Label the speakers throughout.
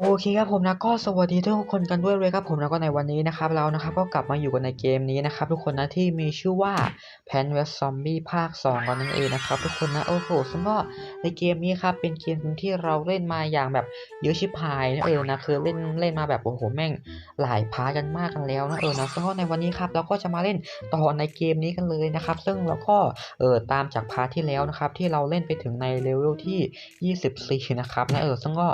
Speaker 1: โอเคครับผมนะก็สวัสดีทุกคนกันด้วยเลยครับผมแล้วก็ในวันนี้นะครับเรานะครับก็กลับมาอยู่กันในเกมนี้นะครับทุกคนนะที่มีชื่อว่า p a n w e s Zombie ภาค2กันนั่นเองนะครับทุกคนนะโอ้โหซึ่งก็ในเกมนี้ครับเป็นเกมที่เราเล่นมาอย่างแบบเยอะชิบหายนะเออนะคือเล่นเล่นมาแบบโอ้โหแม่งหลายพาร์กันมากกันแล้วนะเออนะซึ่งก็ในวันนี้ครับเราก็จะมาเล่นต่อในเกมนี้กันเลยนะครับซึ่งเราก็เออตามจากพาร์ทที่แล้วนะครับที่เราเล่นไปถึงในเลเวลที่ 24 นะครับนะเออซึ่งก็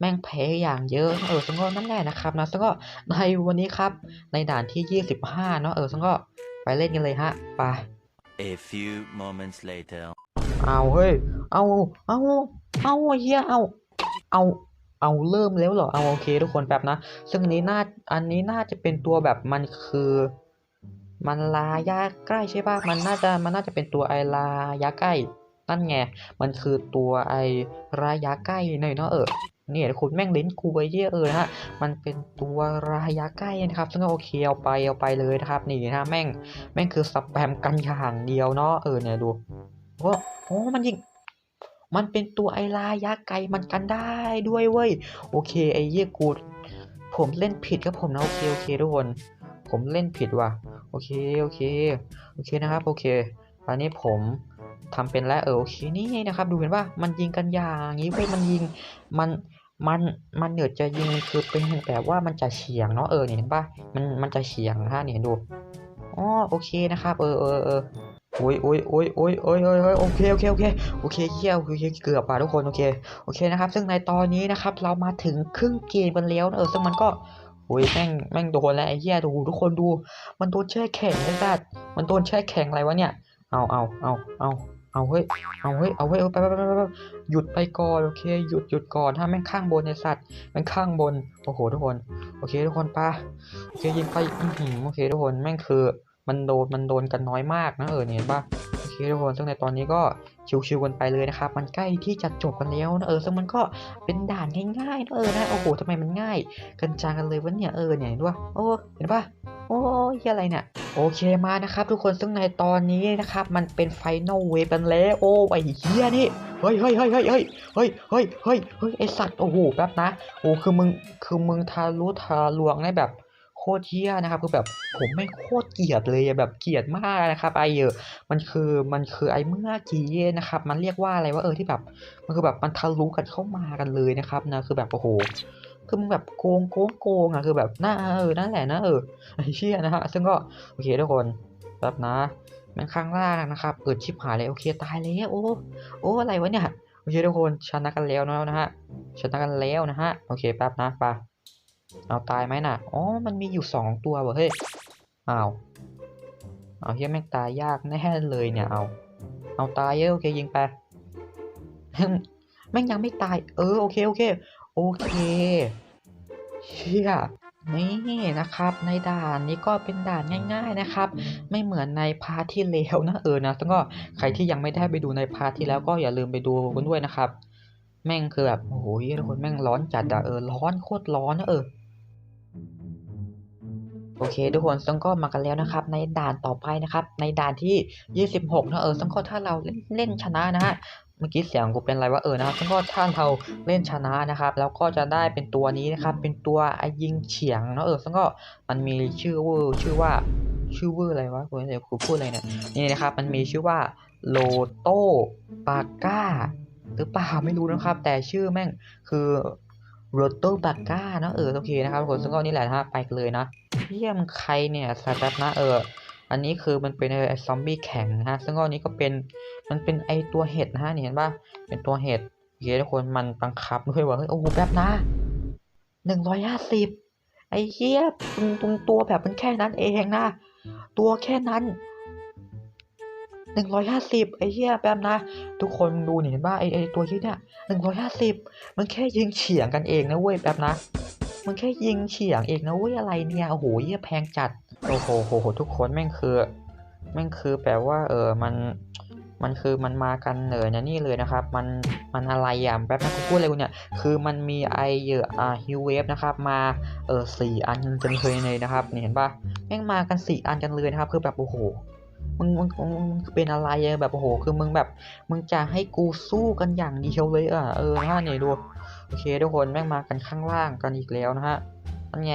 Speaker 1: แม่งแพ้อย่างเยอะเออซึ่งก็นั่นแหละนะครับนะซึ่งก็ในวันนี้ครับในด่านที่ 25 เนาะเออซึ่งก็ไปเล่นกันเลยฮะไป
Speaker 2: A few moments later.
Speaker 1: เอาเฮ้ยเอาเอาเอาเฮียเอาเอาเอาเริ่มแล้วเหรอเอาโอเคทุกคนแป๊บนะ ซึ่งอันนี้น่าอันนี้น่าจะเป็นตัวแบบมันคือ มันลายาใกล้ใช่ป่ะมันน่าจะมันน่าจะเป็นตัวไอลายาใกล้นั่นไงมันคือตัวไอรายาใกล้หน่อยเนาะเออ เนี่ยคุณแม่งลิ้นกูไปเยี่ยเออนะฮะมันเป็นตัวรายาใกล้นะครับ ซึ่งก็โอเคเอาไปเอาไปเลยนะครับนี่นะแม่งแม่งคือสแปมกันอย่างเดียวเนาะเออเนี่ยดูโอ้โอ้มันยิงมันเป็นตัวไอลายาไกลมันกันได้ด้วยเว้ยโอเคไอเยี่ยกูผมเล่นผิดครับผมนะโอเคโอเคทุกคน ผมเล่นผิดว่ะโอเคโอเคโอเคนะครับโอเคตอนนี้ผมทำเป็นแล้วเออโอเคนี่นะครับ ดูเห็นว่ามันยิงกันอย่างนี้เว้ยมันยิงมัน มันมันเหนือจะยิงคือเป็นแบบว่ามันจะเฉียงเนาะเออเนี่ยเห็นปะมันมันจะเฉียงนะฮะเนี่ยดูอ๋อโอเคนะครับเออเออเออโอ้ยโอ้ยโอ้ยโอ้ยโอ้ยโอ้ยโอ้ยโอเคโอเคโอเคโอเคเยี่ยมโอเคเกือบป่ะทุกคนโอเคโอเคนะครับ ซึ่งในตอนนี้นะครับ เรามาถึงครึ่งเกมกันแล้วนะเออซึ่งมันก็โอ้ยแม่งแม่งโดนแล้วไอ้เหี้ยดูทุกคนดู มันโดนแช่แข็งไอ้สัตว์มันโดนแช่แข็งอะไรวะเนี่ยเอาเอาเอาเอา เอาเฮ้ย เอาเฮ้ย เอาเฮ้ยไปไปไปไปหยุดไปก่อน โอเค หยุดหยุดก่อน ถ้าแม่งข้างบนไอสัตว์แม่งข้างบน โอ้โหทุกคน โอเคทุกคนปะโอเคยิงไปอือหือโอเคทุกคน แม่งคือ มันโดน มันโดนกันน้อยมากนะเออเนี่ยเห็นปะโอเคทุกคน ซึ่งในตอนนี้ก็ชิวๆกันไปเลยนะครับ มันใกล้ที่จะจบกันแล้วนะเออ ซึ่งมันก็เป็นด่านง่ายๆนะเออนะ โอ้โหทำไมมันง่าย กันจังกันเลยวะเนี่ย เออเนี่ยเห็นปะโอ้ เห็นปะ โอ้ยอะไรเนี่ย โอเคมานะครับ ทุกคนซึ่งในตอนนี้นะครับ มันเป็นไฟนอลเวฟกันแล้ว โอ้ไอ้เหี้ยนี่เฮ้ยเฮ้ยเฮ้ยเฮ้ยเฮ้ยเฮ้ยเฮ้ยเฮ้ยเฮ้ยไอสัตว์โอ้โหแป๊บนะโอ้คือมึงคือมึงทารุทาลวงได้แบบโคตรเหี้ยนะครับคือแบบผมไม่โคตรเกลียดเลยแบบเกลียดมากนะครับไอเออมันคือมันคือไอเมื่อกี้นะครับ มันเรียกว่าอะไรว่าเออที่แบบ มันคือแบบมันทะลุกันเข้ามากันเลยนะครับนะคือแบบโอ้โห คือมึงแบบโกงโกงโกงอะคือแบบน่าเออนั่นแหละนะเออไอ้เชี่ยนะฮะซึ่งก็โอเคทุกคนแบบนะมันข้างล่างนะครับเออชิบหายเลยโอเคตายแล้วโอ้โอ้อะไรวะเนี่ยโอเคทุกคนชนะกันแล้วนะฮะชนะกันแล้วนะฮะโอเคแป๊บนะไปเอาตายไหมน่ะอ๋อมันมีอยู่สองตัวเว้ยเฮ้ยอ้าวเอาเฮียแม่งตายยากแน่เลยเนี่ยเอา เอาตายเยอะโอเคยิงไปแม่งยังไม่ตายเออโอเคโอเค โอเคเชี่ยนี่นะครับในด่านนี้ก็เป็นด่านง่าย ๆนะครับ ไม่เหมือนในพาร์ทที่แล้วนะเออนะแล้วก็ใครที่ยังไม่ได้ไปดูในพาร์ทที่แล้วก็อย่าลืมไปดูกันด้วยนะครับ แม่งคือแบบโอ้โหทุกคนแม่งร้อนจัดอะเออร้อนโคตรร้อนนะเออโอเคทุกคนซึ่งก็มากันแล้วนะครับ ในด่านต่อไปนะครับ ในด่านที่ 26นะเออซึ่งก็ถ้าเราเล่นเล่นชนะนะฮะ เมื่อกี้เสียงกูเป็นอะไรวะเออนะครับซึ่งก็ถ้านเราเล่นชนะนะครับ แล้วก็จะได้เป็นตัวนี้นะครับ เป็นตัวไอยิงเฉียงเนาะเออซึ่งก็มันมีชื่อว่าชื่อว่าชื่อว่าอะไรวะกูเดี๋ยวกูพูดอะไรเนี่ยนี่นะครับ มันมีชื่อว่าโลโตปาก้าหรือเปล่าไม่รู้นะครับ แต่ชื่อแม่งคือโรโตปาก้าเนาะเออโอเคนะครับทุกคนซึ่งก็นี่แหละนะฮะไปเลยนะเยี่ยมใครเนี่ยสัตว์นะเออ อันนี้คือมันเป็นไอซอมบี้แข็งนะฮะ ซึ่งก็อันนี้ก็เป็นมันเป็นไอตัวเห็ดนะฮะเห็นป่ะเป็นตัวเห็ดโอเคทุกคนมันบังคับด้วยว่าเฮ้ยโอ้โหแบบนะหนึ่งร้อยห้าสิบไอ้เหี้ยตรงตรงตัวแบบมันแค่นั้นเองนะ ตัวแค่นั้นหนึ่งร้อยห้าสิบไอ้เหี้ยแบบนะ ทุกคนดูนี่เห็นป่ะไอไอตัวที่เนี่ยหนึ่งร้อยห้าสิบมันแค่ยิงเฉียงกันเองนะเว้ยแบบนะ มันแค่ยิงเฉียงเองนะเว้ยอะไรเนี่ยโอ้โหเหี้ยแพงจัด โอ้โหโหโหทุกคนแม่งคือแม่งคือแปลว่าเออมันมันคือมันมากันเหนือนะนี่เลยนะครับ มันมันอะไรอะแป๊บนึงกูพูดอะไรกูเนี่ย คือมันมีไอเยอะอ่าฮิวเวฟนะครับ มาเออสี่อันกันเลยเลยนะครับนี่เห็นปะแม่งมากันสี่อันกันเลยนะครับ คือแบบโอ้โหมึงมึงมึงเป็นอะไรแบบโอ้โห คือมึงแบบมึงจะให้กูสู้กันอย่างเดียวเลยอะเออฮะเนี่ยดูโอเคทุกคนแม่งมากันข้างล่างกันอีกแล้วนะฮะนั่นไง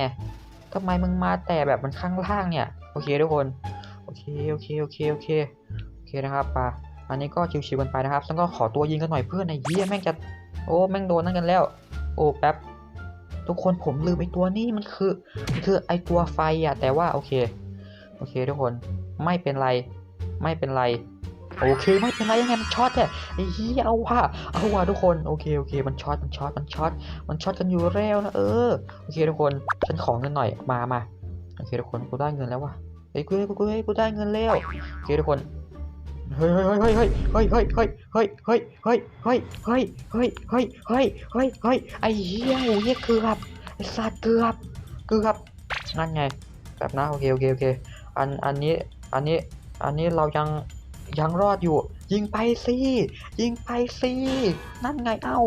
Speaker 1: ทำไมมึงมาแต่แบบมันข้างล่างเนี่ย โอเคทุกคน โอเค โอเค โอเค โอเค โอเคนะครับป่ะอันนี้ก็ชิวๆกันไปนะครับแล้วก็ขอตัวยิงกันหน่อยเพื่อนไอ้เหี้ยแม่งจะ โอ้ แม่งโดนนั่นกันแล้ว โอ้แป๊บ ทุกคนผมลืมไอ้ตัวนี้มันคือ มันคือไอ้ตัวไฟอะแต่ว่าโอเค โอเคทุกคน ไม่เป็นไร ไม่เป็นไร โอเคไม่เป็นไรยังไงมันช็อตแท้ไอ้เหี้ยเอาว่ะเอาว่ะทุกคนโอเคโอเคมันช็อตมันช็อตมันช็อตมันช็อตกันอยู่แล้วนะเออโอเคทุกคนฉันขอเงินหน่อยมามาโอเคทุกคนกูได้เงินแล้วว่ะเฮ้ยกูกูกูเฮ้กูได้เงินแล้วโอเคทุกคนเฮ้ยเฮ้ยเฮ้ยเฮ้ยเฮ้ยเฮ้ยเฮ้ยเฮ้ยเฮ้ยเฮ้ยเฮ้ยเฮ้ยเฮ้ยเฮ้ยเฮ้ยเฮ้ยเฮ้ยไอ้เหี้ยโอ้ยเกือบไอ้สัตว์เกือบเกือบนั่นไงแบบนะโอเคโอเคโอเคอันอันนี้อันนี้อันนี้เรายัง ยังรอดอยู่ ยิงไปสิยิงไปสินั่นไงเอ้า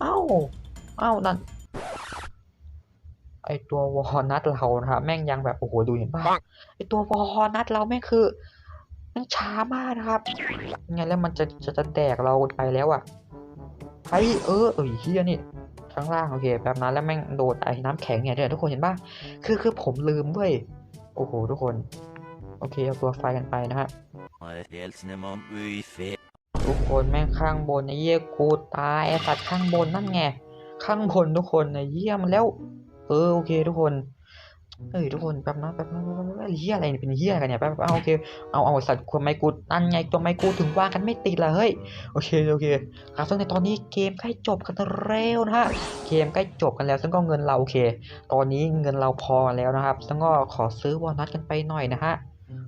Speaker 1: เอ้า เอ้านั่น ไอตัววอลนัทเรานะครับแม่งยังแบบโอ้โหดูเห็นปะไอตัววอลนัทเราแม่งคือม่งช้ามากนะครับไงแล้วมันจะจะจะแดกเราไปแล้วอะไปเออเอ้ยเฮียนี่ข้างล่างโอเคแบบนั้นแล้วแม่งโดนไอ้น้ำแข็งเนี่ยเนี่ยทุกคนเห็นป่ะคือคือผมลืมเว้ยโอ้โหทุกคน โอเคเอาตัวไฟกันไปนะฮะทุกคนแม่งข้างบนไอ้เหี้ยกูตายไอ้สัตว์ข้างบนนั่นไงข้างบนทุกคนไอ้เหี้ยมันแล้ว เออโอเคทุกคนเอ้ยทุกคนแป๊บนะแป๊บนะแป๊บนะเหี้ยอะไรเนี่ยเป็นเหี้ยกันเนี่ยแป๊บเอาโอเคเอาเอาสัตว์ควไมกูนั่นไงตัวไมกูถึงวางกันไม่ติดละเฮ้ยโอเคโอเคครับซึ่งในตอนนี้เกมใกล้จบกันแล้วนะฮะเกมใกล้จบกันแล้วซึ่งก็เงินเราโอเค ตอนนี้เงินเราพอแล้วนะครับซึ่งก็ขอซื้อวอลนัทกันไปหน่อยนะฮะ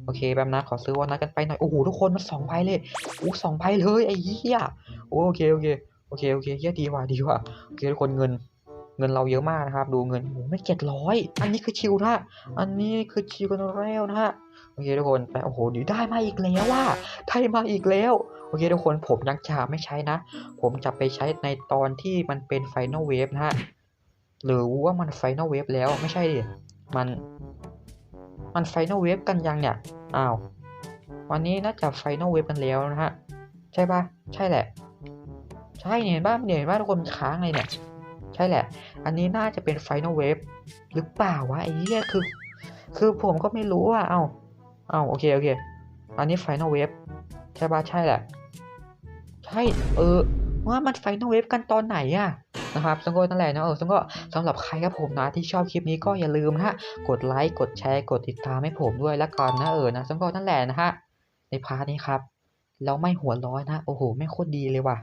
Speaker 1: โอเคแบบนะขอซื้อวอลนัทกันไปหน่อยโอ้โหทุกคนมันสองใบเลยโอ้สองใบเลยไอ้เหี้ยโอ้โอเคโอเคโอเคโอเคเหี้ยดีว่ะดีว่ะโอเคทุกคนเงินเงินเราเยอะมากนะครับ ดูเงินโอ้ไม่เจ็ดร้อยอันนี้คือชิวนะอันนี้คือชิวกันแล้วนะฮะโอเคทุกคนไปโอ้โหดีได้มาอีกแล้วว่าได้มาอีกแล้วโอเคทุกคนผมยังจะไม่ใช้นะ ผมจะไปใช้ในตอนที่มันเป็นไฟน a ลเวฟนะฮะหรือว่ามันไฟน a ลเวฟแล้วไม่ใช่ดิมัน มันไฟน a ลเวฟกันยังเนี่ย อ้าว วันนี้น่าจะไฟน a ลเวฟกันแล้วนะฮะ ใช่ปะใช่แหละ ใช่เนี่ยเห็นป่ะเนี่ยเห็นป่ะทุกคนมันค้างเลยเนี่ย ใช่แหละ อันนี้น่าจะเป็น Final Wave หรือเปล่าวะไอ้เหี้ยคือ คือผมก็ไม่รู้อะ เอ้า เอ้าโอเคโอเค อันนี้ Final Wave ใช่ปะใช่แหละ ใช่ เออว่ามัน Final Wave กันตอนไหนอะ นะครับซึ่งก็นั่นแหละนะเออซึ่งก็สำหรับใครครับผมนะที่ชอบคลิปนี้ก็อย่าลืมนะฮะกดไลค์กดแชร์กดติดตามให้ผมด้วยละกันนะเออนะซึ่งก็นั่นแหละนะฮะในพาร์ทนี้ครับเราไม่หัวร้อนนะโอ้โหไม่โคตรดีเลยว่ะ